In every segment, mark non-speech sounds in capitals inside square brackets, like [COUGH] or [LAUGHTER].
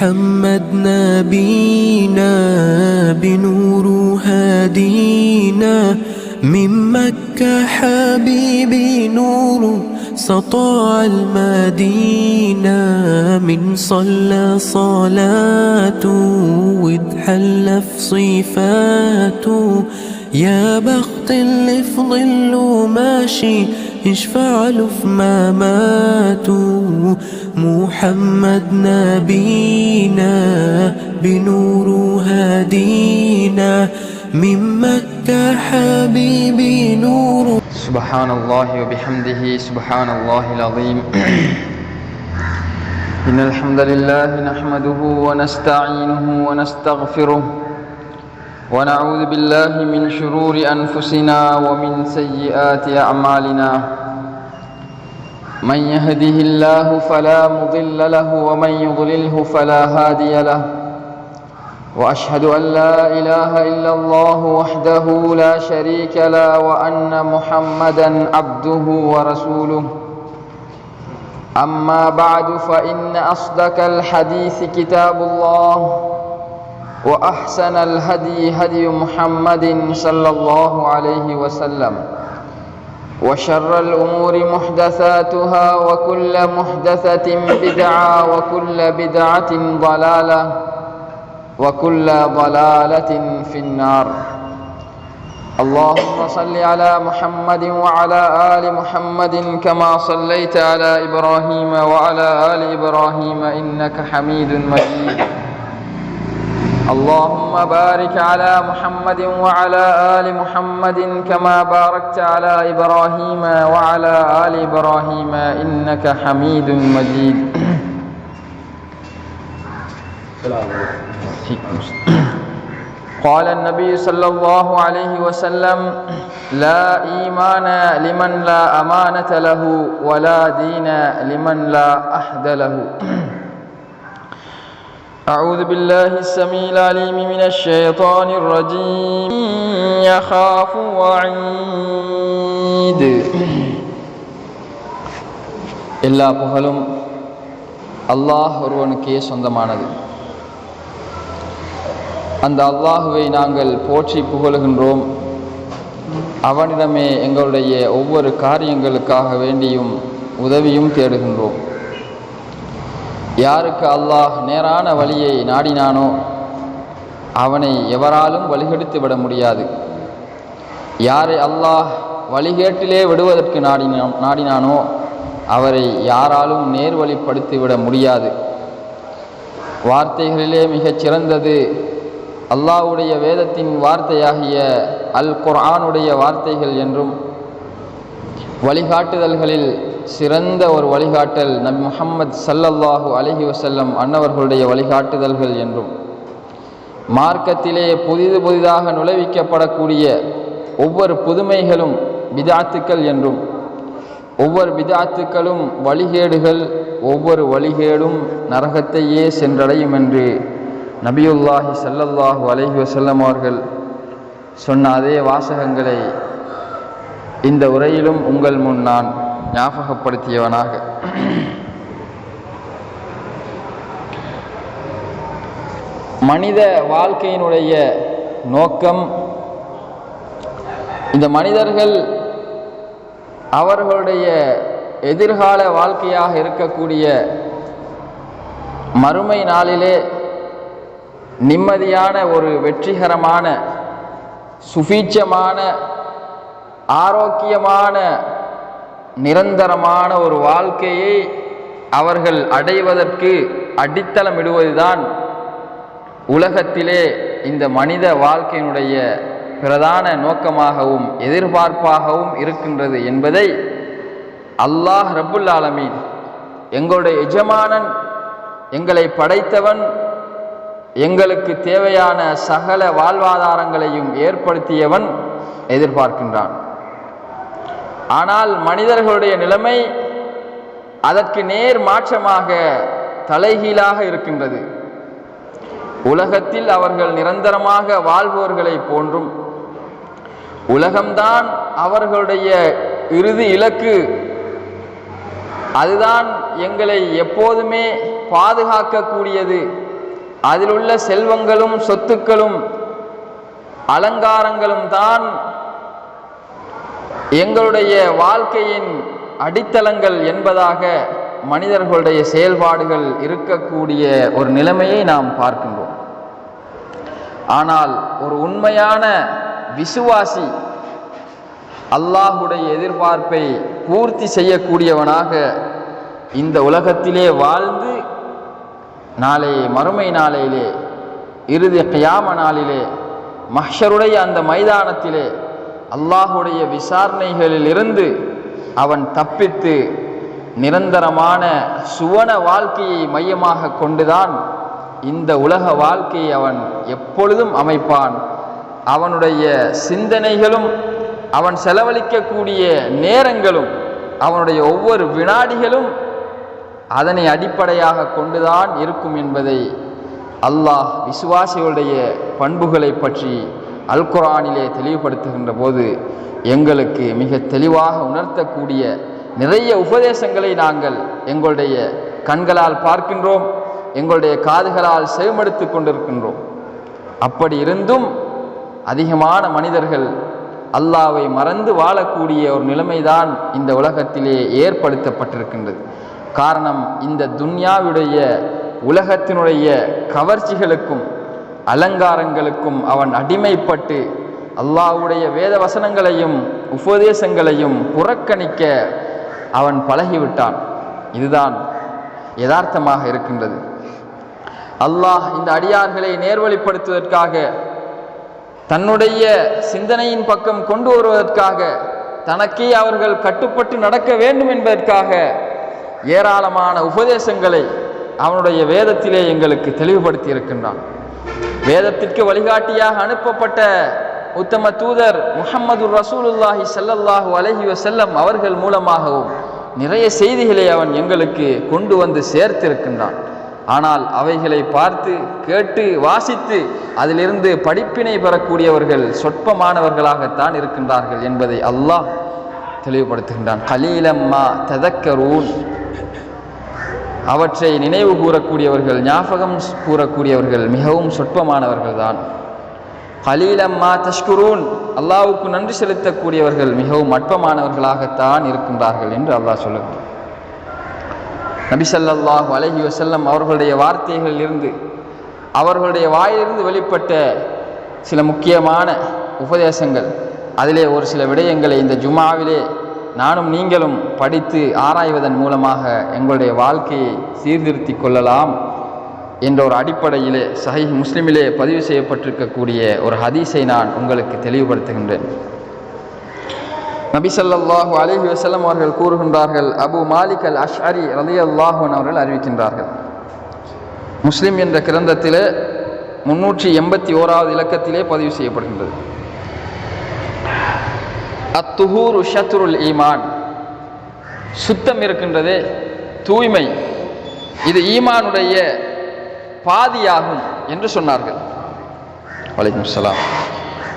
محمد نبينا بنور هادينا من مكة حبيبي نور سطاع المدينة من صلى صلاته واتحلى في صفاته. يا بخت اللي في ظله ماشي يشفع له في مماته محمد نبينا بنور هدينا من مكة حبيبي نور. سبحان الله وبحمده سبحان الله العظيم. [CLEARS THROAT] إن الحمد لله نحمده ونستعينه ونستغفره. ونعوذ بالله من شرور أنفسنا ومن سيئات أعمالنا. من يهده الله فلا مضل له ومن يضلله فلا هادي له. وأشهد أن لا إله إلا الله وحده لا شريك له وأن محمدا عبده ورسوله. أما بعد فإن أصدق الحديث كتاب الله. وأحسن الهدي هدي محمد صلى الله عليه وسلم وشر الأمور محدثاتها وكل محدثة بدعة وكل بدعة ضلالة وكل ضلالة في النار. اللهم صل على محمد وعلى آل محمد كما صليت على إبراهيم وعلى آل إبراهيم إنك حميد مجيد. اللهم بارك على محمد وعلى آل محمد كما باركت على إبراهيم وعلى آل إبراهيم إنك حميد مجيد. قال النبي صلى الله عليه وسلم لا إيمان لمن لا أمانة له ولا دين لمن لا أحد له. أعوذ بالله السميع العليم من الشيطان الرجيم يخاف وعيد எல்லா புகழும் அல்லாஹ் ஒருவனுக்கே சொந்தமானது அந்த அல்லாஹுவை நாங்கள் போற்றி புகழுகின்றோம் அவனிடமே எங்களுடைய ஒவ்வொரு காரியங்களுக்காக வேண்டியும் உதவியும் தேடுகின்றோம் யாருக்கு அல்லாஹ் நேரான வழியை நாடினானோ அவனை எவராலும் வழிகெடுத்து விட முடியாது. யாரை அல்லாஹ் வழிகேட்டிலே விடுவதற்கு நாடினா நாடினானோ அவரை யாராலும் நேர்வழிப்படுத்திவிட முடியாது. வார்த்தைகளிலே மிகச் சிறந்தது அல்லாஹ்வுடைய வேதத்தின் வார்த்தையாகிய அல் குர்ஆனுடைய வார்த்தைகள் என்றும் வழிகாட்டுதல்களில் சிறந்த ஒரு வழிகாட்டல் நபி முஹம்மது சல்லல்லாஹு அலஹி வசல்லம் அன்னவர்களுடைய வழிகாட்டுதல்கள் என்றும் மார்க்கத்திலே புதிது புதிதாக நுழைவிக்கப்படக்கூடிய ஒவ்வொரு புதுமைகளும் விதாத்துக்கள் என்றும் ஒவ்வொரு விதாத்துக்களும் வழிகேடுகள் ஒவ்வொரு வழிகேடும் நரகத்தையே சென்றடையும் என்று நபியுல்லாஹி சல்லல்லாஹு அலஹி வசல்லம் அவர்கள் சொன்ன அதே வாசகங்களை இந்த உரையிலும் உங்கள் முன் நான் ஞாபகப்படுத்தியவனாக. மனித வாழ்க்கையினுடைய நோக்கம் இந்த மனிதர்கள் அவர்களுடைய எதிர்கால வாழ்க்கையாக இருக்கக்கூடிய மறுமை நாளிலே நிம்மதியான ஒரு வெற்றிகரமான சுபீட்சமான ஆரோக்கியமான நிரந்தரமான ஒரு வாழ்க்கையை அவர்கள் அடைவதற்கு அடித்தளமிடுவதுதான் உலகத்திலே இந்த மனித வாழ்க்கையினுடைய பிரதான நோக்கமாகவும் எதிர்பார்ப்பாகவும் இருக்கின்றது என்பதை அல்லாஹ் ரபுல் ஆலமீன் எங்களுடைய எஜமானன் எங்களை படைத்தவன் எங்களுக்கு தேவையான சகல வாழ்வாதாரங்களையும் ஏற்படுத்தியவன் எதிர்பார்க்கின்றான். ஆனால் மனிதர்களுடைய நிலைமை அதற்கு நேர் மாற்றமாக தலைகீழாக இருக்கின்றது. உலகத்தில் அவர்கள் நிரந்தரமாக வாழ்வோர்களை போன்றும் உலகம்தான் அவர்களுடைய இறுதி இலக்கு. அதுதான் எங்களை எப்போதுமே பாதுகாக்கக்கூடியது. அதில் உள்ள செல்வங்களும் சொத்துக்களும் அலங்காரங்களும் தான் எங்களுடைய வாழ்க்கையின் அடித்தளங்கள் என்பதாக மனிதர்களுடைய செயல்பாடுகள் இருக்கக்கூடிய ஒரு நிலைமையை நாம் பார்க்கின்றோம். ஆனால் ஒரு உண்மையான விசுவாசி அல்லாஹுடைய எதிர்பார்ப்பை பூர்த்தி செய்யக்கூடியவனாக இந்த உலகத்திலே வாழ்ந்து நாளை மறுமை நாளையிலே இறுதி கியாம நாளிலே மஹ்ஷருடைய அந்த மைதானத்திலே அல்லாஹுடைய விசாரணைகளில் இருந்து அவன் தப்பித்து நிரந்தரமான சுவன வாழ்க்கையை மையமாக கொண்டுதான் இந்த உலக வாழ்க்கையை அவன் எப்பொழுதும் அமைப்பான். அவனுடைய சிந்தனைகளும் அவன் செலவழிக்கக்கூடிய நேரங்களும் அவனுடைய ஒவ்வொரு வினாடிகளும் அதனை அடிப்படையாக கொண்டுதான் இருக்கும் என்பதை அல்லாஹ் விசுவாசிகளுடைய பண்புகளை பற்றி அல் குரானிலே தெளிவுபடுத்துகின்ற போது எங்களுக்கு மிக தெளிவாக உணர்த்தக்கூடிய நிறைய உபதேசங்களை நாங்கள் எங்களுடைய கண்களால் பார்க்கின்றோம் எங்களுடைய காதுகளால் செவிமடுத்து கொண்டிருக்கின்றோம். அப்படி இருந்தும் அதிகமான மனிதர்கள் அல்லாவை மறந்து வாழக்கூடிய ஒரு நிலைமைதான் இந்த உலகத்திலே ஏற்படுத்தப்பட்டிருக்கின்றது. காரணம் இந்த துன்யாவுடைய உலகத்தினுடைய கவர்ச்சிகளுக்கும் அலங்காரங்களுக்கும் அவன் அடிமைப்பட்டு அல்லாஹுடைய வேத வசனங்களையும் உபதேசங்களையும் புறக்கணிக்க அவன் பழகிவிட்டான். இதுதான் யதார்த்தமாக இருக்கின்றது. அல்லாஹ் இந்த அடியார்களை நேர்வழிப்படுத்துவதற்காக தன்னுடைய சிந்தனையின் பக்கம் கொண்டு வருவதற்காக தனக்கே அவர்கள் கட்டுப்பட்டு நடக்க வேண்டும் என்பதற்காக ஏராளமான உபதேசங்களை அவனுடைய வேதத்திலே எங்களுக்கு தெளிவுபடுத்தி இருக்கின்றான். வேதத்திற்கு வழிகாட்டியாக அனுப்பப்பட்ட உத்தம தூதர் முஹம்மது ரசூலுல்லாஹி ஸல்லல்லாஹு அலஹி வசல்லம் அவர்கள் மூலமாகவும் நிறைய செய்திகளை அவன் எங்களுக்கு கொண்டு வந்து சேர்த்திருக்கின்றான். ஆனால் அவைகளை பார்த்து கேட்டு வாசித்து அதிலிருந்து படிப்பினை பெறக்கூடியவர்கள் சொற்பமானவர்களாகத்தான் இருக்கின்றார்கள் என்பதை அல்லாஹ் தெளிவுபடுத்துகின்றான். கலீலம்மா ததக்கரூன். அவற்றை நினைவு கூறக்கூடியவர்கள் ஞாபகம் கூறக்கூடியவர்கள் மிகவும் சொற்பமானவர்கள் தான் ஹலீலம்மா தஷ்குரூன் அல்லாவுக்கு நன்றி செலுத்தக்கூடியவர்கள் மிகவும் அற்பமானவர்களாகத்தான் இருக்கின்றார்கள் என்று அல்லாஹ் சொல்லுகிறார் நபிசல்லாஹ் அலஹி வசல்லம் வஸல்லம் அவர்களுடைய வார்த்தைகளிலிருந்து அவர்களுடைய வாயிலிருந்து வெளிப்பட்ட சில முக்கியமான உபதேசங்கள் அதிலே ஒரு சில விடயங்களை இந்த ஜுமாவிலே நானும் நீங்களும் படித்து ஆராய்வதன் மூலமாக எங்களுடைய வாழ்க்கையை சீர்திருத்தி கொள்ளலாம் என்ற ஒரு அடிப்படையிலே சஹி முஸ்லிமிலே பதிவு செய்யப்பட்டிருக்கக்கூடிய ஒரு ஹதீஸை நான் உங்களுக்கு தெளிவுபடுத்துகின்றேன். நபிசல்லாஹு அலிஹி வசலம் அவர்கள் கூறுகின்றார்கள் அபு மாலிக் அல் அஷ்அரி ரலியல்லாஹு அவர்கள் அறிவிக்கின்றார்கள். முஸ்லிம் என்ற கிரந்தத்திலே முன்னூற்றி எண்பத்தி ஓராவது இலக்கத்திலே பதிவு செய்யப்படுகின்றது. அத்துஹூரு ஷத்ருல் ஈமான். சுத்தம் இருக்கின்றதே தூய்மை. இது ஈமானுடைய பாதியாகும் என்று சொன்னார்கள். வலைக்கும் சலாம்.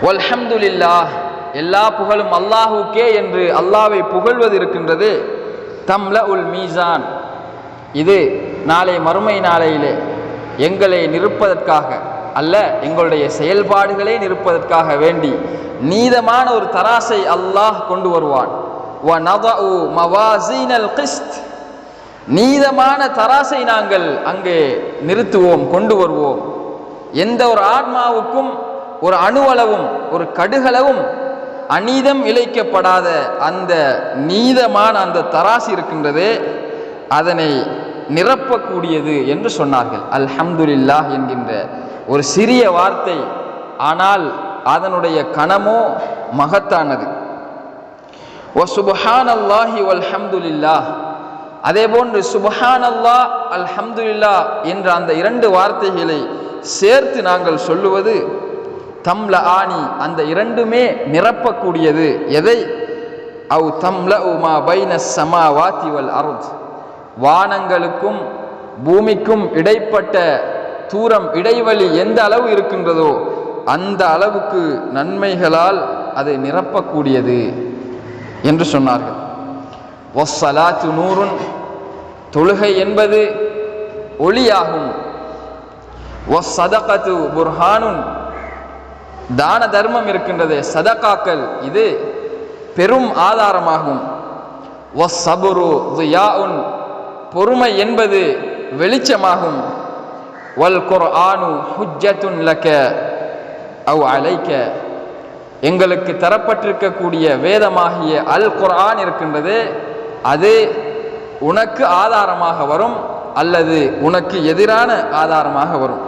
வல்ஹம்துலில்லாஹ். எல்லா புகழும் அல்லாஹுக்கே என்று அல்லாவை புகழ்வது இருக்கின்றது தம்ல உல் மீசான். இது நாளை மறுமை நாளையிலே எங்களை நிற்பதற்காக அல்ல எங்களுடைய செயல்பாடுகளே நிற்பதற்காக வேண்டி நீதமான ஒரு தராசை அல்லாஹ் கொண்டு வருவான். நீதமான தராசை நாங்கள் அங்கே நிறுத்துவோம் கொண்டு வருவோம். எந்த ஒரு ஆன்மாவுக்கும் ஒரு அணுவளவும் ஒரு கடுகளவும் அநீதம் இழைக்கப்படாத அந்த நீதமான அந்த தராசு இருக்கின்றதே அதனை நிரப்பக்கூடியது என்று சொன்னார்கள். அல்ஹம்துலில்லாஹ் என்கின்ற ஒரு சிறிய வார்த்தை ஆனால் அதனுடைய கணமோ மகத்தானது. ஓ சுபஹான் அல்லாஹி அல்ஹம்துல்லா அதே போன்று சுபஹான் அல்லா அல்ஹம்துல்லா என்ற அந்த இரண்டு வார்த்தைகளை சேர்த்து நாங்கள் சொல்லுவது தம்ல ஆணி அந்த இரண்டுமே நிரப்பக்கூடியது. எதை? அவு தம்ல உமா பைன சமா வாத்திவல் அருத். வானங்களுக்கும் பூமிக்கும் இடைப்பட்ட தூரம் இடைவெளி எந்த அளவு இருக்கின்றதோ அந்த அளவுக்கு நன்மைகளால் அதை நிரப்பக்கூடியது என்று சொன்னார்கள். ஒஸ்ஸலாத்து நூறுன் தொழுகை என்பது ஒளியாகும். ஒஸ் சதகத்து புர்ஹானுன் தான தர்மம் இருக்கின்றது சதகாக்கள் இது பெரும் ஆதாரமாகும். ஒஸ் சபுரு யாஉன் பொறுமை என்பது வெளிச்சமாகும். வல் குர்ஆனு ஹுஜ்ஜத்துன் லக அவ் அலைக்க எங்களுக்கு தரப்பட்டிருக்கக்கூடிய வேதமாகிய அல் குர்ஆன் இருக்கின்றது அது உனக்கு ஆதாரமாக வரும் அல்லது உனக்கு எதிரான ஆதாரமாக வரும்.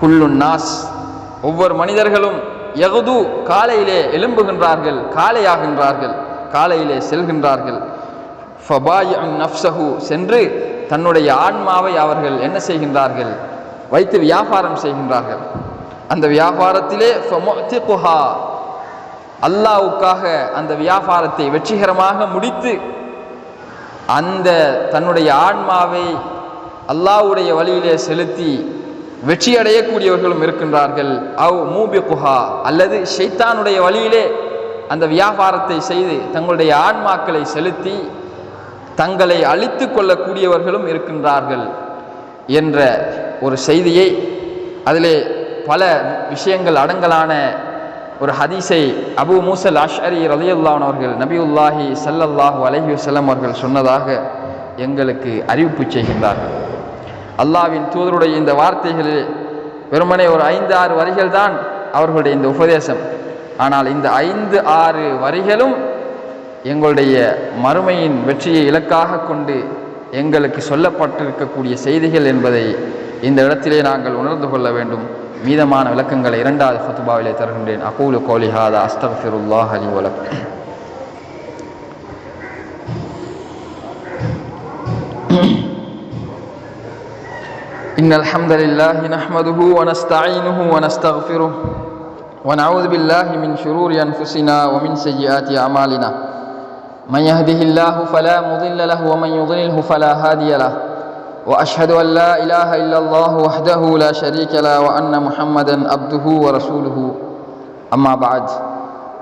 குல்லு நாஸ். ஒவ்வொரு மனிதர்களும் எகுது காலையிலே எழும்புகின்றார்கள் காலையாகின்றார்கள் காலையிலே செல்கின்றார்கள். ஃபபாயிஉன் நஃப்சஹு சென்று தன்னுடைய ஆன்மாவை அவர்கள் என்ன செய்கின்றார்கள்? வைத்து வியாபாரம் செய்கின்றார்கள். அந்த வியாபாரத்திலே அல்லாவுக்காக அந்த வியாபாரத்தை வெற்றிகரமாக முடித்து அந்த தன்னுடைய ஆன்மாவை அல்லாஹ்வுடைய வழியிலே செலுத்தி வெற்றியடையக்கூடியவர்களும் இருக்கின்றார்கள். அவ் மூபி குஹா அல்லது ஷைத்தானுடைய வழியிலே அந்த வியாபாரத்தை செய்து தங்களுடைய ஆன்மாக்களை செலுத்தி தங்களை அழித்து கொள்ளக்கூடியவர்களும் இருக்கின்றார்கள் என்ற ஒரு செய்தியை அதிலே பல விஷயங்கள் அடங்கலான ஒரு ஹதீஸை அபு மூசல் அஷ்அரி ரலியல்லான் அவர்கள் நபியுல்லாஹி சல்லல்லாஹு அலஹி வஸல்லம் அவர்கள் சொன்னதாக எங்களுக்கு அறிவிப்பு செய்கின்றார்கள். அல்லாஹ்வின் தூதருடைய இந்த வார்த்தைகளில் வெறுமனே ஒரு ஐந்து ஆறு வரிகள் தான் அவர்களுடைய இந்த உபதேசம். ஆனால் இந்த ஐந்து ஆறு வரிகளும் எங்களுடைய மறுமையின் வெற்றியை இலக்காக கொண்டு எங்களுக்கு சொல்லப்பட்டிருக்கக்கூடிய செய்திகள் என்பதை இந்த இடத்திலே நாங்கள் உணர்ந்து கொள்ள வேண்டும் மீதமான விளக்கங்களை இரண்டாவது ஃபத்துபாவிலே தருகின்றேன் அகூலு கோலி ஹாதா அஸ்தக்ஃபிருல்லாஹ் அலி வலக் إن الحمد لله نحمده ونستعينه ونستغفره ونعوذ بالله من شرور أنفسنا ومن سيئات أعمالنا من يهده الله فلا مضل له ومن يضلله فلا هادي له. وأشهد أن لا إله إلا الله وحده لا شريك له وأن محمدا عبده ورسوله. أما بعد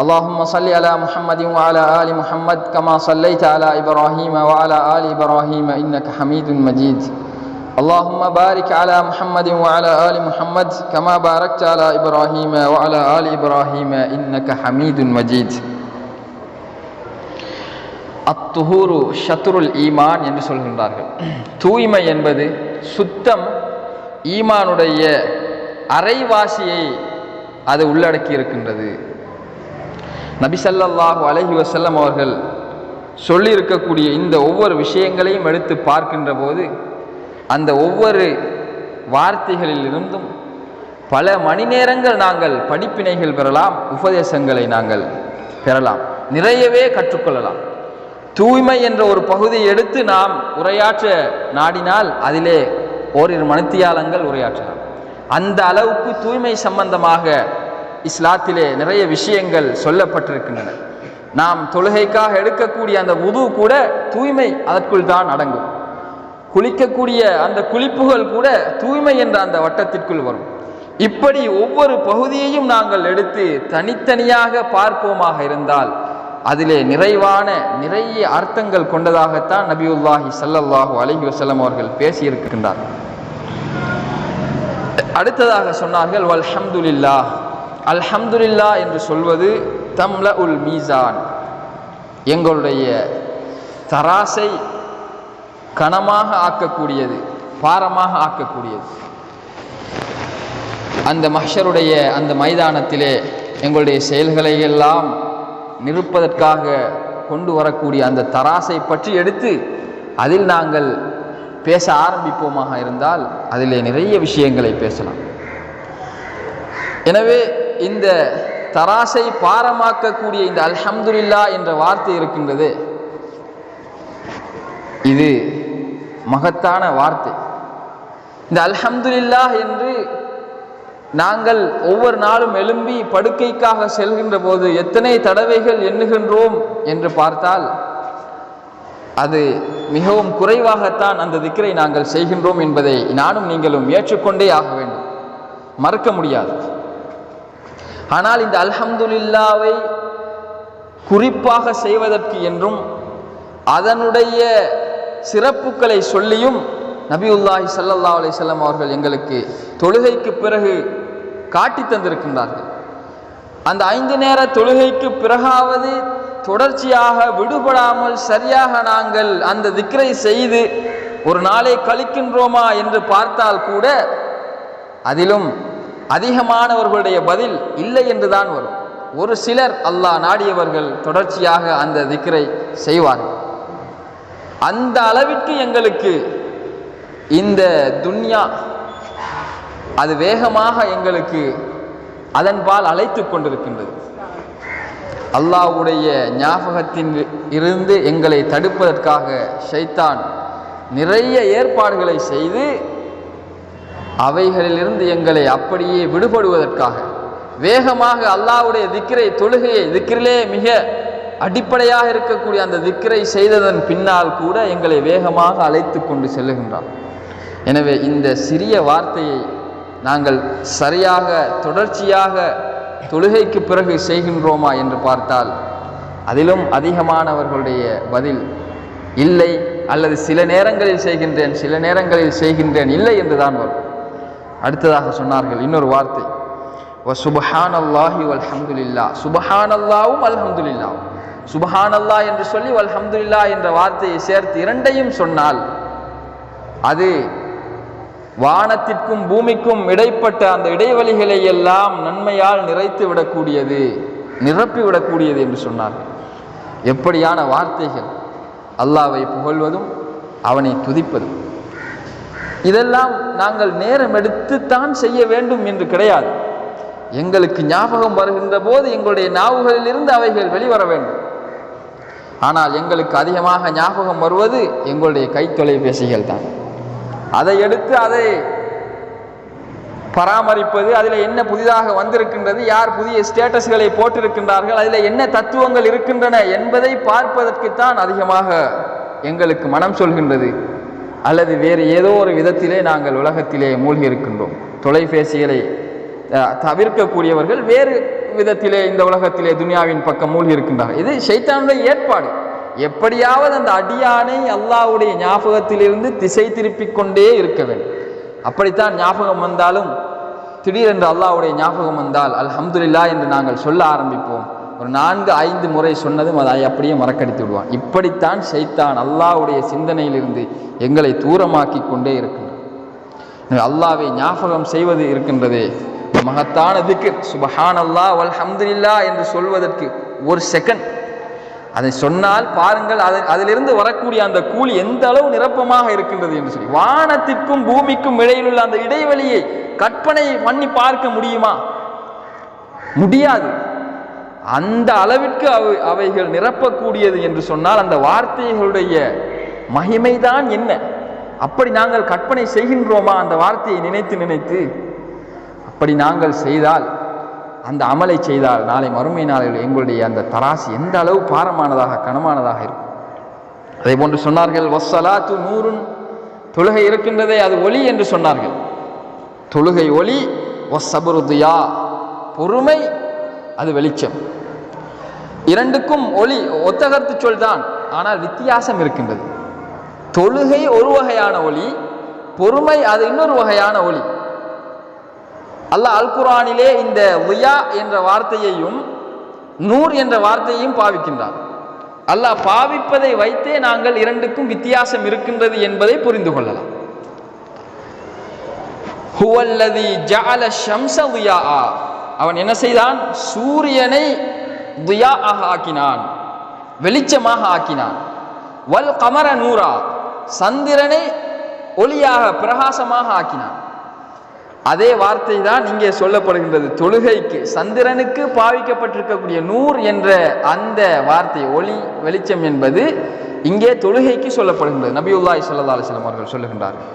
اللهم صل على محمد وعلى آل محمد كما صليت على إبراهيم وعلى آل إبراهيم إنك حميد مجيد. اللهم بارك على محمد وعلى آل محمد كما باركت على إبراهيم وعلى آل إبراهيم إنك حميد مجيد. அத்துஹூரு ஷத்ருல் ஈமான் என்று சொல்கின்றார்கள். தூய்மை என்பது சுத்தம் ஈமானுடைய அரைவாசியை அது உள்ளடக்கி இருக்கின்றது. நபிசல்லாஹு அலஹி வசல்லம் அவர்கள் சொல்லியிருக்கக்கூடிய இந்த ஒவ்வொரு விஷயங்களையும் எடுத்து பார்க்கின்ற போது அந்த ஒவ்வொரு வார்த்தைகளிலிருந்தும் பல மணி நேரங்கள் நாங்கள் படிப்பினைகள் பெறலாம் உபதேசங்களை நாங்கள் பெறலாம் நிறையவே கற்றுக்கொள்ளலாம். தூய்மை என்ற ஒரு பகுதியை எடுத்து நாம் உரையாற்ற நாடினால் அதிலே ஓரிரு மணித்தியாலங்கள் உரையாற்றலாம். அந்த அளவுக்கு தூய்மை சம்பந்தமாக இஸ்லாத்திலே நிறைய விஷயங்கள் சொல்லப்பட்டிருக்கின்றன. நாம் தொழுகைக்காக எடுக்கக்கூடிய அந்த உது கூட தூய்மை அதற்குள் தான் அடங்கும். குளிக்கக்கூடிய அந்த குளிப்புகள் கூட தூய்மை என்ற அந்த வட்டத்திற்குள் வரும். இப்படி ஒவ்வொரு பகுதியையும் நாங்கள் எடுத்து தனித்தனியாக பார்ப்போமாக இருந்தால் அதிலே நிறைவான நிறைய அர்த்தங்கள் கொண்டதாகத்தான் நபியுல்லாஹி சல்லல்லாஹு அலஹி வசலம் அவர்கள் பேசியிருக்கின்றார். அடுத்ததாக சொன்னார்கள் வல்ஹம்துலில்லா அல்ஹம்துலில்லா என்று சொல்வது தம்ல உல் மீசான். எங்களுடைய தராசை கனமாக ஆக்கக்கூடியது பாரமாக ஆக்கக்கூடியது. அந்த மஹ்ஷருடைய அந்த மைதானத்திலே எங்களுடைய செயல்களை எல்லாம் நிற்பதற்காக கொண்டு வரக்கூடிய அந்த தராசை பற்றி எடுத்து அதில் நாங்கள் பேச ஆரம்பிப்போமாக இருந்தால் அதிலே நிறைய விஷயங்களை பேசலாம். எனவே இந்த தராசை பாரமாக்கக்கூடிய இந்த அல்ஹம்துல்லா என்ற வார்த்தை இருக்கின்றது. இது மகத்தான வார்த்தை. இந்த அல்ஹம்துல்லா என்று நாங்கள் ஒவ்வொரு நாளும் எழும்பி படுக்கைக்காக செல்கின்ற போது எத்தனை தடவைகள் எண்ணுகின்றோம் என்று பார்த்தால் அது மிகவும் குறைவாகத்தான் அந்த திக்கரை நாங்கள் செய்கின்றோம் என்பதை நானும் நீங்களும் ஏற்றுக்கொண்டே ஆக வேண்டும். மறக்க முடியாது. ஆனால் இந்த அல்ஹம்துலில்லாவை குறிப்பாக செய்வதற்கு என்றும் அதனுடைய சிறப்புகளை சொல்லியும் நபியுல்லாஹி ஸல்லல்லாஹு அலைஹி அவர்கள் எங்களுக்கு தொழுகைக்கு பிறகு காட்டி தந்திருக்கின்றார்கள். அந்த ஐந்து நேர தொழுகைக்கு பிறகாவது தொடர்ச்சியாக விடுபடாமல் சரியாக நாங்கள் அந்த திக்ரை செய்து ஒரு நாளை கழிக்கின்றோமா என்று பார்த்தால் கூட அதிலும் அதிகமானவர்களுடைய பதில் இல்லை என்றுதான் வரும். ஒரு சிலர் அல்லாஹ் நாடியவர்கள் தொடர்ச்சியாக அந்த திக்ரை செய்வார்கள். அந்த அளவிற்கு எங்களுக்கு இந்த துன்யா அது வேகமாக எங்களுக்கு அதன்பால் அழைத்து கொண்டிருக்கின்றது. அல்லாஹ்வுடைய ஞாபகத்தின் இருந்து எங்களை தடுப்பதற்காக ஷைத்தான் நிறைய ஏற்பாடுகளை செய்து அவைகளிலிருந்து எங்களை அப்படியே விடுபடுவதற்காக வேகமாக அல்லாஹ்வுடைய திக்கரை தொழுகையை திக்கிரிலே மிக அடிப்படையாக இருக்கக்கூடிய அந்த திக்கிரை செய்ததன் பின்னால் கூட எங்களை வேகமாக அழைத்து கொண்டு செல்லுகின்றான். எனவே இந்த சிறிய வார்த்தையை நாங்கள் சரியாக தொடர்ச்சியாக தொழுகைக்கு பிறகு செய்கின்றோமா என்று பார்த்தால் அதிலும் அதிகமானவர்களுடைய பதில் இல்லை அல்லது சில நேரங்களில் செய்கின்றேன் சில நேரங்களில் செய்கின்றேன் இல்லை என்றுதான் வரும். அடுத்ததாக சொன்னார்கள் இன்னொரு வார்த்தை வ சுபஹான் அல்லாஹி வல்ஹம்துல்லா சுபஹான் அல்லாவும் அல்ஹம்துலில்லா சுபஹான் அல்லா என்று சொல்லி வல்ஹம்துல்லா என்ற வார்த்தையை சேர்த்து இரண்டையும் சொன்னால் அது வானத்திற்கும் பூமிக்கும் இடைப்பட்ட அந்த இடைவெளிகளை எல்லாம் நன்மையால் நிறைத்து விடக்கூடியது நிரப்பி விடக்கூடியது என்று சொன்னார்கள். எப்படியான வார்த்தைகள்? அல்லாவை புகழ்வதும் அவனை துதிப்பதும். இதெல்லாம் நாங்கள் நேரம் எடுத்துத்தான் செய்ய வேண்டும் என்று கிடையாது. எங்களுக்கு ஞாபகம் வருகின்ற போது எங்களுடைய நாவுகளிலிருந்து அவைகள் வெளிவர வேண்டும். ஆனால் எங்களுக்கு அதிகமாக ஞாபகம் வருவது எங்களுடைய கைத்தொலைபேசிகள் தான். அதை எடுத்து அதை பராமரிப்பது அதில் என்ன புதிதாக வந்திருக்கின்றது யார் புதிய ஸ்டேட்டஸ்களை போட்டிருக்கின்றார்கள் அதில் என்ன தத்துவங்கள் இருக்கின்றன என்பதை பார்ப்பதற்குத்தான் அதிகமாக எங்களுக்கு மனம் சொல்கின்றது. அல்லது வேறு ஏதோ ஒரு விதத்திலே நாங்கள் உலகத்திலே மூழ்கி இருக்கின்றோம் தொலைபேசிகளை தவிர்க்கக்கூடியவர்கள் வேறு விதத்திலே இந்த உலகத்திலே துனியாவின் பக்கம் மூழ்கி இருக்கின்றார்கள் இது சைத்தானுடைய ஏற்பாடு. எப்படியாவது அந்த அடியானை அல்லாவுடைய ஞாபகத்திலிருந்து திசை திருப்பிக் கொண்டே இருக்க வேண்டும். அப்படித்தான் ஞாபகம் வந்தாலும் திடீரென்று அல்லாவுடைய ஞாபகம் வந்தால் அல்ஹம்துல்லா என்று நாங்கள் சொல்ல ஆரம்பிப்போம். ஒரு நான்கு ஐந்து முறை சொன்னதும் அதை அப்படியே மறக்கடித்து விடுவான். இப்படித்தான் சைத்தான் அல்லாவுடைய சிந்தனையிலிருந்து எங்களை தூரமாக்கி கொண்டே இருக்கின்றது அல்லாவை ஞாபகம் செய்வது இருக்கின்றதே மகத்தானதுக்கு சுபஹான் அல்லாஹ் வல்ஹம்துலில்லா என்று சொல்வதற்கு ஒரு செகண்ட் அதை சொன்னால் பாருங்கள் அது அதிலிருந்து வரக்கூடிய அந்த கூலி எந்த அளவு நிரப்பமாக இருக்கின்றது என்று சொல்லி. வானத்திற்கும் பூமிக்கும் இடையிலுள்ள அந்த இடைவெளியை கற்பனை பண்ணி பார்க்க முடியுமா? முடியாது. அந்த அளவிற்கு அவை அவைகள் நிரப்பக்கூடியது என்று சொன்னால் அந்த வார்த்தைகளுடைய மகிமைதான் என்ன? அப்படி நாங்கள் கற்பனை செய்கின்றோமா? அந்த வார்த்தையை நினைத்து நினைத்து அப்படி நாங்கள் செய்தால் அந்த அமலை செய்தால் நாளை மறுமை நாளில் எங்களுடைய அந்த தராசு எந்த அளவு பாரமானதாக கனமானதாக இருக்கும். அதே போன்று சொன்னார்கள் வஸ்ஸலாத்து நூறுன் தொழுகை இருக்கின்றதே அது ஒளி என்று சொன்னார்கள். தொழுகை ஒளி ஒசபருதுயா பொறுமை அது வெளிச்சம். இரண்டுக்கும் ஒளி ஒத்தகர்த்து சொல் தான் ஆனால் வித்தியாசம் இருக்கின்றது. தொழுகை ஒரு வகையான ஒளி பொறுமை அது இன்னொரு வகையான ஒளி. அல்லாஹ் அல் குரானிலே இந்த உயா என்ற வார்த்தையையும் நூர் என்ற வார்த்தையையும் பாவிக்கின்றான் அல்லாஹ் பாவிப்பதை வைத்தே நாங்கள் இரண்டுக்கும் வித்தியாசம் இருக்கின்றது என்பதை புரிந்து கொள்ளலாம். ஹுவல்லதி அவன் என்ன செய்தான்? சூரியனை தியாஆக ஆக்கினான். வெளிச்சமாக ஆக்கினான். வல் கமர நூரா சந்திரனை ஒளியாக பிரகாசமாக ஆக்கினான். அதே வார்த்தை தான் இங்கே சொல்லப்படுகின்றது. தொழுகைக்கு சந்திரனுக்கு பாவிக்கப்பட்டிருக்கக்கூடிய நூர் என்ற அந்த வார்த்தை ஒளி வெளிச்சம் என்பது இங்கே தொழுகைக்கு சொல்லப்படுகின்றது. நபியுல்லாய் சல்லா அலிஸ்லாம் அவர்கள் சொல்லுகின்றார்கள்.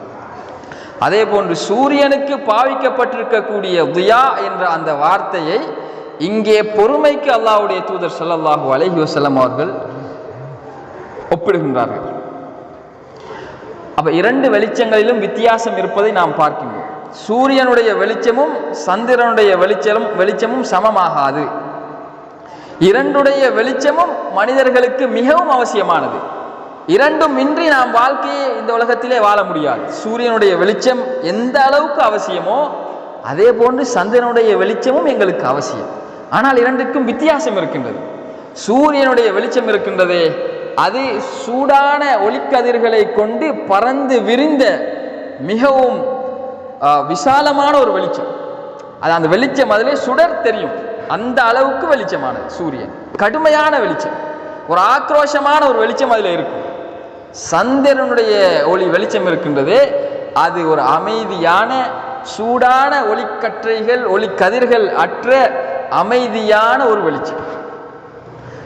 அதே போன்று சூரியனுக்கு பாவிக்கப்பட்டிருக்கக்கூடிய துயா என்ற அந்த வார்த்தையை இங்கே பொறுமைக்கு அல்லாஹ்வுடைய தூதர் ஸல்லல்லாஹு அலஹி வசலம் அவர்கள் ஒப்பிடுகின்றார்கள். அப்ப இரண்டு வெளிச்சங்களிலும் வித்தியாசம் இருப்பதை நாம் பார்க்கின்றோம். சூரியனுடைய வெளிச்சமும் சந்திரனுடைய வெளிச்சமும் வெளிச்சமும் சமமாகாது. இரண்டுடைய வெளிச்சமும் மனிதர்களுக்கு மிகவும் அவசியமானது. இரண்டும் இன்றி நாம் வாழ்க்கையை இந்த உலகத்திலே வாழ முடியாது. சூரியனுடைய வெளிச்சம் எந்த அளவுக்கு அவசியமோ அதே போன்று சந்திரனுடைய வெளிச்சமும் எங்களுக்கு அவசியம். ஆனால் இரண்டுக்கும் வித்தியாசம் இருக்கின்றது. சூரியனுடைய வெளிச்சம் இருக்கின்றதே அது சூடான ஒளிக்கதிர்களை கொண்டு பறந்து விரிந்த மிகவும் விசாலமான ஒரு வெளிச்சம். அது அந்த வெளிச்சம் அதிலே சுடர் தெரியும். அந்த அளவுக்கு வெளிச்சமானது சூரியன். கடுமையான வெளிச்சம். ஒரு ஆக்ரோஷமான ஒரு வெளிச்சம் அதில் இருக்கும். சந்திரனுடைய ஒளி வெளிச்சம் இருக்கின்றது. அது ஒரு அமைதியான சூடான ஒளிக்கற்றைகள் ஒளிக்கதிர்கள் அற்ற அமைதியான ஒரு வெளிச்சம்.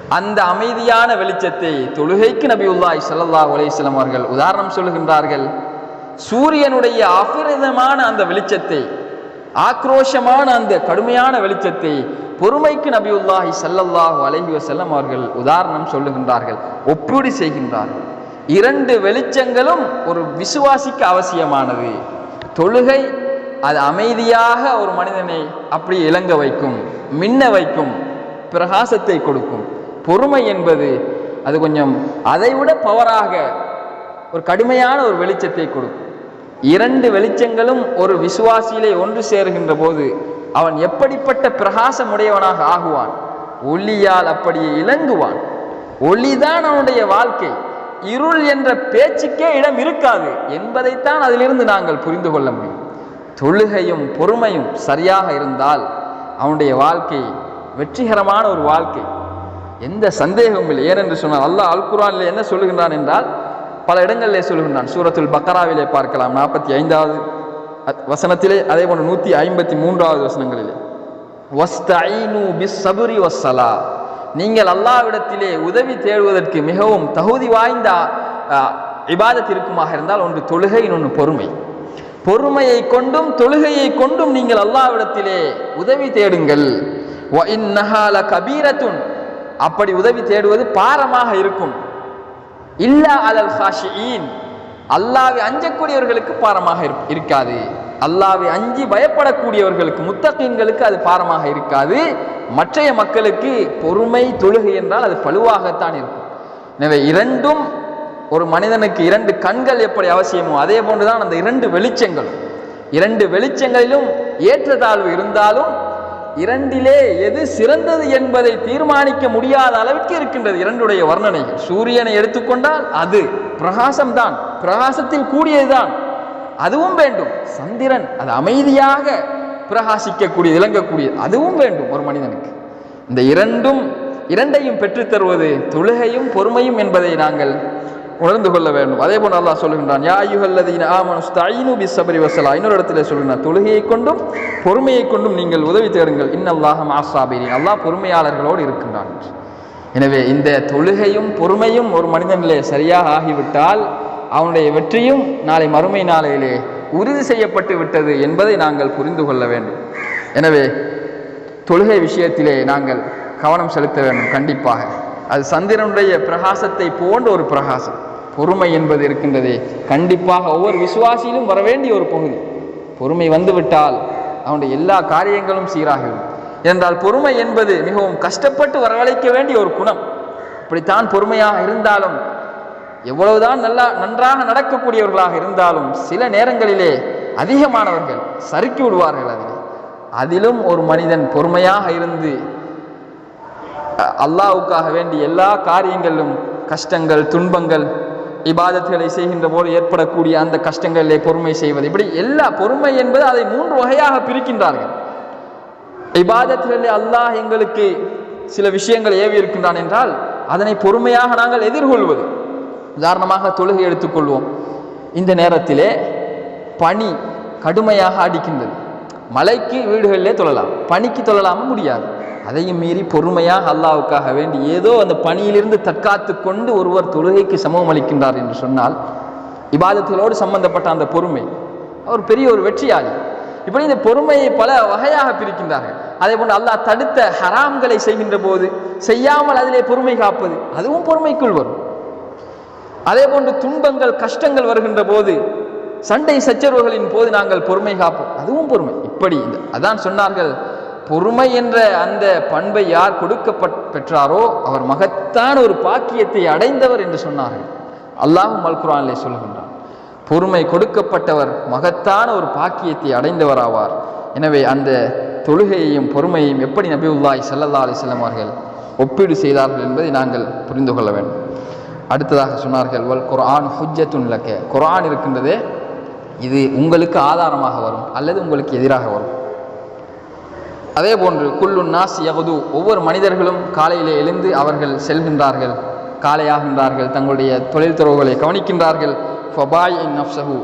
அந்த அமைதியான வெளிச்சத்தை தொழுகைக்கு நபியுல்லாஹி ஸல்லல்லாஹு அலைஹி வஸல்லம் அவர்கள் உதாரணம் சொல்லுகின்றார்கள். சூரியனுடைய அபரிதமான அந்த வெளிச்சத்தை ஆக்ரோஷமான அந்த கடுமையான வெளிச்சத்தை பொறுமைக்கு நபியுல்லாஹி சல்லல்லாஹு அலஹி வசல்லம் அவர்கள் உதாரணம் சொல்லுகின்றார்கள் ஒப்பீடு செய்கின்றார்கள். இரண்டு வெளிச்சங்களும் ஒரு விசுவாசிக்கு அவசியமானது. தொழுகை அது அமைதியாக ஒரு மனிதனை அப்படி இளங்க வைக்கும் மின்ன வைக்கும் பிரகாசத்தை கொடுக்கும். பொறுமை என்பது அது கொஞ்சம் அதைவிட பவராக ஒரு கடுமையான ஒரு வெளிச்சத்தை கொடுக்கும். இரண்டு வெளிச்சங்களும் ஒரு விசுவாசியிலே ஒன்று சேருகின்ற போது அவன் எப்படிப்பட்ட பிரகாசமுடையவனாக ஆகுவான்? ஒளியால் அப்படியே இலங்குவான். ஒளிதான் அவனுடைய வாழ்க்கை. இருள் என்ற பேச்சுக்கே இடம் இருக்காது என்பதைத்தான் அதிலிருந்து நாங்கள் புரிந்து கொள்ள முடியும். தொழுகையும் பொறுமையும் சரியாக இருந்தால் அவனுடைய வாழ்க்கை வெற்றிகரமான ஒரு வாழ்க்கை. எந்த சந்தேகமும் இல்லை. ஏனென்று சொன்னால் அல்லாஹ் அல் என்ன சொல்லுகின்றான் என்றால் பல இடங்களிலே சொல்கின்றான். சூரத்துல் பக்கராவிலே பார்க்கலாம். நாற்பத்தி ஐந்தாவது வசனத்திலே அதே போன்று நூற்றி ஐம்பத்தி மூன்றாவது வசனங்களிலே. பிஸ் சபுரி வஸ்ஸலா. நீங்கள் அல்லாவிடத்திலே உதவி தேடுவதற்கு மிகவும் தகுதி வாய்ந்த அஹ், இபாதத் இருக்குமாக இருந்தால் ஒன்று தொழுகை இன்னொன்று பொறுமை. பொறுமையை கொண்டும் தொழுகையை கொண்டும் நீங்கள் அல்லாவிடத்திலே உதவி தேடுங்கள். வ அப்படி உதவி தேடுவது பாரமாக இருக்கும். இல்லா அலல் ஹாஷியின் அல்லாவை அஞ்சக்கூடியவர்களுக்கு பாரமாக இருக்காது. அல்லாவை அஞ்சி பயப்படக்கூடியவர்களுக்கு முத்தகீன்களுக்கு அது பாரமாக இருக்காது. மற்றைய மக்களுக்கு பொறுமை தொழுகை என்றால் அது பழுவாகத்தான் இருக்கும். எனவே இரண்டும் ஒரு மனிதனுக்கு இரண்டு கண்கள் எப்படி அவசியமோ அதே போன்றுதான் அந்த இரண்டு வெளிச்சங்களும். இரண்டு வெளிச்சங்களிலும் ஏற்றத்தாழ்வு இருந்தாலும் இரண்டிலே எது சிறந்தது என்பதை தீர்மானிக்க முடியாத அளவிற்கு இருக்கின்றது இரண்டுடைய வர்ணனைகள். சூரியனை எடுத்துக்கொண்டால் அது பிரகாசம்தான். பிரகாசத்தில் கூடியதுதான். அதுவும் வேண்டும். சந்திரன் அது அமைதியாக பிரகாசிக்கக்கூடிய இலங்கக்கூடியது அதுவும் வேண்டும் ஒரு மனிதனுக்கு. இந்த இரண்டும் இரண்டையும் பெற்றுத் தருவது தொழுகையும் பொறுமையும் என்பதை நாங்கள் உணர்ந்து கொள்ள வேண்டும். அதே போன்று அல்லாஹ் சொல்லுகின்றான் யா ஐயுஹல்லதீன ஆமனு விஸ் சபரி வசலா இன்னொரு இடத்துல சொல்லுகிறான் தொழுகையை கொண்டும் பொறுமையை கொண்டும் நீங்கள் உதவி தேடுங்கள். இன்னல்லாஹ மாசாபிரின் அல்லாஹ் பொறுமையாளர்களோடு இருக்கின்றான். எனவே இந்த தொழுகையும் பொறுமையும் ஒரு மனிதனிலே சரியாக ஆகிவிட்டால் அவனுடைய வெற்றியும் நாளை மறுமை நாளையிலே உறுதி செய்யப்பட்டு விட்டது என்பதை நாங்கள் புரிந்து கொள்ள வேண்டும். எனவே தொழுகை விஷயத்திலே நாங்கள் கவனம் செலுத்த வேண்டும் கண்டிப்பாக. அது சந்திரனுடைய பிரகாசத்தை போன்ற ஒரு பிரகாசம். பொறுமை என்பது இருக்கின்றதே. கண்டிப்பாக ஒவ்வொரு விசுவாசியிலும் வர வேண்டிய ஒரு பகுதி. பொறுமை வந்துவிட்டால் அவனுடைய எல்லா காரியங்களும் சீராகிவிடும். என்றால் பொறுமை என்பது மிகவும் கஷ்டப்பட்டு வரவழைக்க வேண்டிய ஒரு குணம். இப்படித்தான் பொறுமையாக இருந்தாலும் எவ்வளவுதான் நல்லா நன்றாக நடக்கக்கூடியவர்களாக இருந்தாலும் சில நேரங்களிலே அதிகமானவர்கள் சறுக்கி விடுவார்கள் அதில். அதிலும் ஒரு மனிதன் பொறுமையாக இருந்து அல்லாவுக்காக அல்லாஹ்வுக்காக வேண்டிய எல்லா காரியங்களிலும் கஷ்டங்கள் துன்பங்கள் இபாதத்துகளை செய்கின்ற போது ஏற்படக்கூடிய அந்த கஷ்டங்களிலே பொறுமை செய்வது. இப்படி எல்லா பொறுமை என்பது அதை மூன்று வகையாக பிரிக்கின்றார்கள். இபாதத்துகளிலே அல்லாஹ் எங்களுக்கு சில விஷயங்கள் ஏவி இருக்கின்றான் என்றால் அதனை பொறுமையாக நாங்கள் எதிர்கொள்வது. உதாரணமாக தொழுகை எடுத்துக்கொள்வோம். இந்த நேரத்திலே பனி கடுமையாக அடிக்கின்றது. மலைக்கு வீடுகளிலே தொழலாம். பனிக்கு தொழலாம முடியாது. அதையும் மீறி பொறுமையாக அல்லாஹ்வுக்காக வேண்டி ஏதோ அந்த பணியிலிருந்து தற்காத்து கொண்டு ஒருவர் தொழுகைக்கு சமம் அளிக்கின்றார் என்று சொன்னால் இபாதத்துகளோடு சம்பந்தப்பட்ட அந்த பொறுமை அவர் பெரிய ஒரு வெற்றியாளி. இப்படி இந்த பொறுமையை பல வகையாக பிரிக்கின்றார்கள். அதே போன்று அல்லாஹ் தடுத்த ஹராம்களை செய்கின்ற போது செய்யாமல் அதிலே பொறுமை காப்பது அதுவும் பொறுமைக்குள் வரும். அதே போன்று துன்பங்கள் கஷ்டங்கள் வருகின்ற போது சண்டை சச்சரவுகளின் போது நாங்கள் பொறுமை காப்போம் அதுவும் பொறுமை. இப்படி அதான் சொன்னார்கள் பொறுமை என்ற அந்த பண்பை யார் கொடுக்கப்பட் பெற்றாரோ அவர் மகத்தான ஒரு பாக்கியத்தை அடைந்தவர் என்று சொன்னார்கள். அல்லாஹும் அல் குரானிலே சொல்கின்றான் பொறுமை கொடுக்கப்பட்டவர் மகத்தான ஒரு பாக்கியத்தை அடைந்தவராவார். எனவே அந்த தொழுகையையும் பொறுமையையும் எப்படி நபிவுல்லாய் ஸல்லல்லாஹு அலைஹி செல்லமார்கள் அவர்கள் ஒப்பீடு செய்தார்கள் என்பதை நாங்கள் புரிந்து கொள்ள வேண்டும். அடுத்ததாக சொன்னார்கள் வல் குரான் ஹுஜத்துன் லக்க. குரான் இருக்கின்றதே இது உங்களுக்கு ஆதாரமாக வரும் அல்லது உங்களுக்கு எதிராக வரும். அதே போன்று குல்லு நாஸ் யகுது ஒவ்வொரு மனிதர்களும் காலையிலே எழுந்து அவர்கள் செல்கின்றார்கள் காலையாகின்றார்கள் தங்களுடைய தொழில் துறவுகளை கவனிக்கின்றார்கள். ஃபபாய் நப்சஹு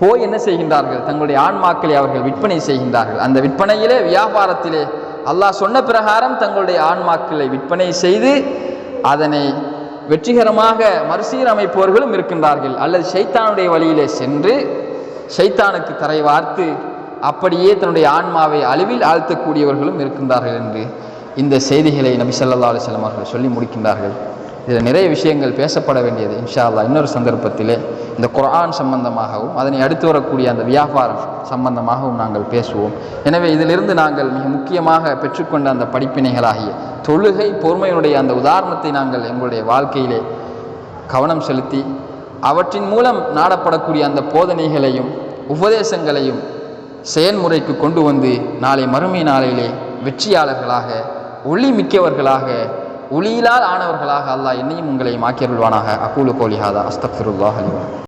போய் என்ன செய்கின்றார்கள்? தங்களுடைய ஆன்மாக்களை அவர்கள் விற்பனை செய்கின்றார்கள். அந்த விற்பனையிலே வியாபாரத்திலே அல்லாஹ் சொன்ன பிரகாரம் தங்களுடைய ஆன்மாக்களை விற்பனை செய்து அதனை வெற்றிகரமாக மறுசீரமைப்பவர்களும் இருக்கின்றார்கள். அல்லது ஷைத்தானுடைய வழியிலே சென்று ஷைத்தானுக்கு தரை வார்த்து அப்படியே தன்னுடைய ஆன்மாவை அழிவில் ஆழ்த்தக்கூடியவர்களும் இருக்கின்றார்கள் என்று இந்த செய்திகளை நபி ஸல்லல்லாஹு அலைஹி அவர்கள் சொல்லி முடிக்கின்றார்கள். இதில் நிறைய விஷயங்கள் பேசப்பட வேண்டியது இன்ஷா அல்லாஹ் இன்னொரு சந்தர்ப்பத்திலே இந்த குரான் சம்பந்தமாகவும் அதனை அடுத்து வரக்கூடிய அந்த வியாபாரம் சம்பந்தமாகவும் நாங்கள் பேசுவோம். எனவே இதிலிருந்து நாங்கள் மிக முக்கியமாக பெற்றுக்கொண்ட அந்த படிப்பினைகளாகிய தொழுகை பொறுமையினுடைய அந்த உதாரணத்தை நாங்கள் எங்களுடைய வாழ்க்கையிலே கவனம் செலுத்தி அவற்றின் மூலம் நாடப்படக்கூடிய அந்த போதனைகளையும் உபதேசங்களையும் செயல்முறைக்கு கொண்டு வந்து நாளை மறுமை நாளிலே வெற்றியாளர்களாக ஒளி மிக்கவர்களாக ஒளியிலால் ஆனவர்களாக அல்லாஹ் என்னையும் உங்களையும் ஆக்கியருள்வானாக. அகூலு கோலிஹாதா அஸ்தக்ஃபிருல்லாஹ் அலிவா